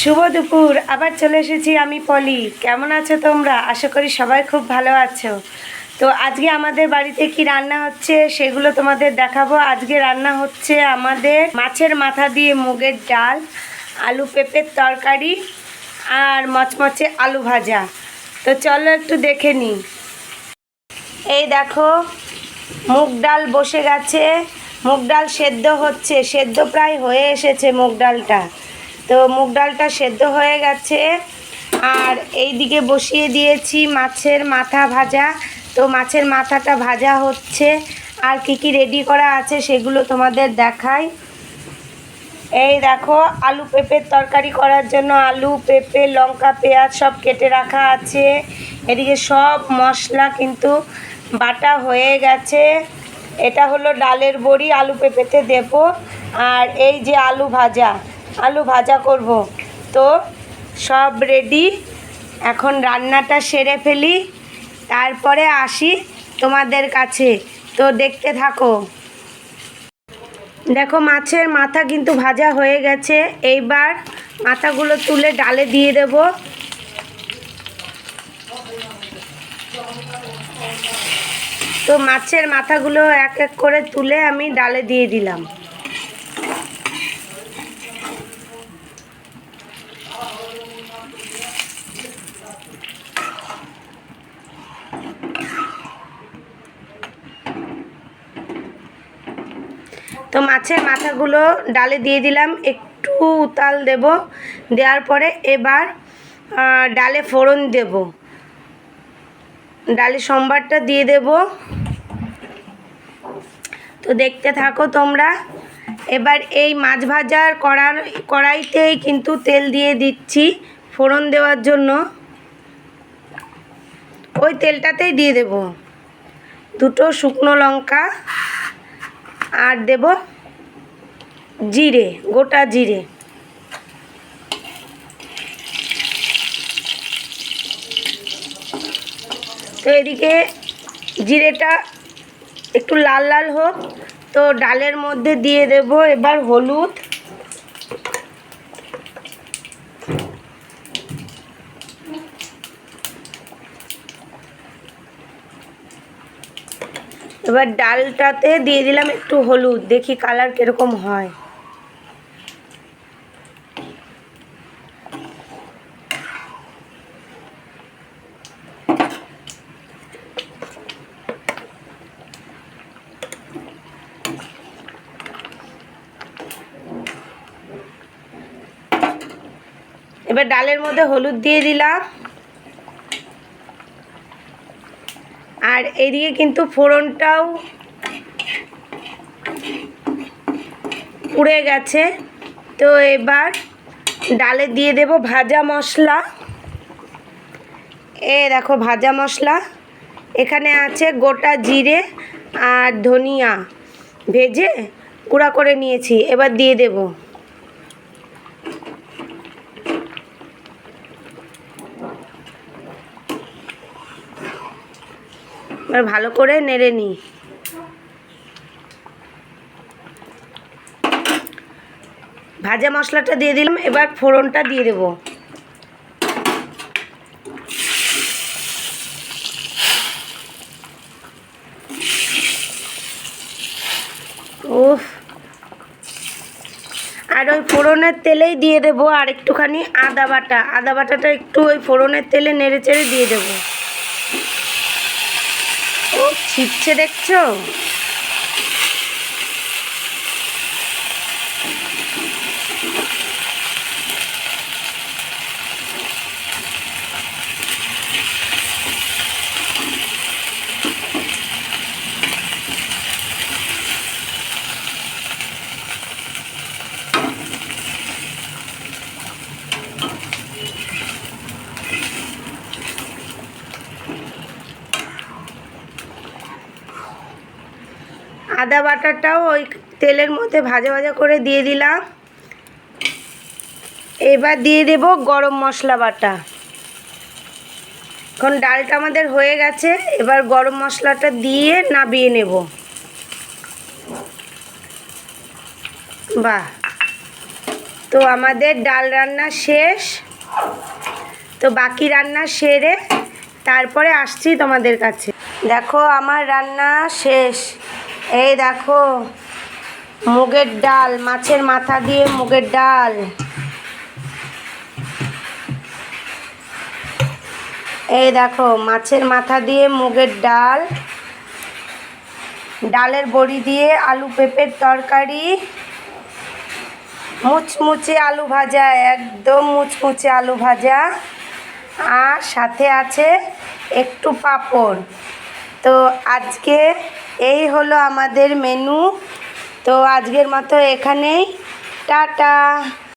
শুভ দুপুর, আবার চলে এসেছি আমি পলি। কেমন আছো তোমরা? আশা করি সবাই খুব ভালো আছো। তো আজকে আমাদের বাড়িতে কি রান্না হচ্ছে সেগুলো তোমাদের দেখাবো। আজকে রান্না হচ্ছে আমাদের মাছের মাথা দিয়ে মুগের ডাল, আলু পেঁপের তরকারি আর মচমচে আলু ভাজা। তো চলো একটু দেখে নিই এই দেখো, মুগ ডাল বসে গেছে। মুগ ডাল সেদ্ধ হচ্ছে, সেদ্ধ প্রায় হয়ে এসেছে মুগ ডালটা। তো মুগ ডালটা সেদ্ধ হয়ে গেছে। আর এই দিকে বসিয়ে দিয়েছি মাছের মাথা ভাজা। তো মাছের মাথাটা ভাজা হচ্ছে। আর কি কি রেডি করা আছে সেগুলো তোমাদের দেখাই। এই দেখো, আলু পেঁপের তরকারি করার জন্য আলু, পেঁপে, লঙ্কা, পেঁয়াজ সব কেটে রাখা আছে। এদিকে সব মশলা কিন্তু বাটা হয়ে গেছে। এটা হলো ডালের বড়ি, আলু পেঁপেতে দেব। আর এই যে আলু ভাজা আলু ভাজা করব। তো সব রেডি এখন রান্নাটা সেরে ফেলি। তারপরে আসি তোমাদের কাছে। তো দেখতে থাকো। দেখো, মাছের মাথা কিন্তু ভাজা হয়ে গেছে। এইবার মাথাগুলো তুলে ডালে দিয়ে দেব। তো মাছের মাথাগুলো এক এক করে তুলে আমি ডালে দিয়ে দিলাম। তো মাছের মাথাগুলো ডালে দিয়ে দিলাম, একটু উতাল দেব, দেওয়ার পরে এবার ডালে ফোড়ন দেব। ডালে সম্বারটা দিয়ে দেব। তো দেখতে থাকো তোমরা, এবার এই মাছ ভাজার কড়ার কড়াইতেই কিন্তু তেল দিয়ে দিচ্ছি ফোড়ন দেওয়ার জন্য। ওই তেলটাতেই দিয়ে দেব। দুটো শুকনো লঙ্কা আর দেব জিরে, গোটা জিরে। তো এদিকে জিরেটা একটু লাল লাল হোক, তো ডালের মধ্যে দিয়ে দেব এবার হলুদ এবার ডালটাতে দিয়ে দিলাম একটু হলুদ, দেখি কালার কীরকম হয়। এবার ডালের মধ্যে হলুদ দিয়ে দিলাম। আর এদিকে কিন্তু ফোড়নটাও পুড়ে গেছে। তো এবার ডালে দিয়ে দেব ভাজা মশলা। এ দেখো ভাজা মশলা। এখানে আছে গোটা জিরে আর ধনিয়া। ভেজে গুঁড়া করে নিয়েছি। এবার দিয়ে দেব। এবার ভালো করে নেড়ে নিই। ভাজা মশলাটা দিয়ে দিলাম, এবার ফোড়নটা দিয়ে দেব। আর ওই ফোড়নের তেলেই দিয়ে দেবো আর একটুখানি আদা বাটা। আদা বাটাটা একটু ওই ফোড়নের তেলে নেড়ে চেড়ে দিয়ে দেবো। ছিটছে দেখছো আদা বাটাটাও ওই তেলের মধ্যে ভাজা ভাজা করে দিয়ে দিলাম। এবার দিয়ে দেব গরম মশলা বাটা। এখন ডালটা আমাদের হয়ে গেছে, এবার গরম মশলাটা দিয়ে নাবিয়ে নেব। বাহ! তো আমাদের ডাল রান্না শেষ। তো বাকি রান্না সেরে তারপরে আসছি তোমাদের কাছে। দেখো, আমার রান্না শেষ। এই দেখো, মুগের ডাল, মাছের মাথা দিয়ে মুগের ডাল। এই দেখো, মাছের মাথা দিয়ে মুগের ডাল। ডালের বড়ি দিয়ে আলু পেঁপের তরকারি। মুচমুচে আলু ভাজা, একদম মুচমুচে আলু ভাজা। আর সাথে আছে একটু পাঁপড়। তো আজকে এই হলো আমাদের মেনু তো আজকের মতো এখানেই। টাটা!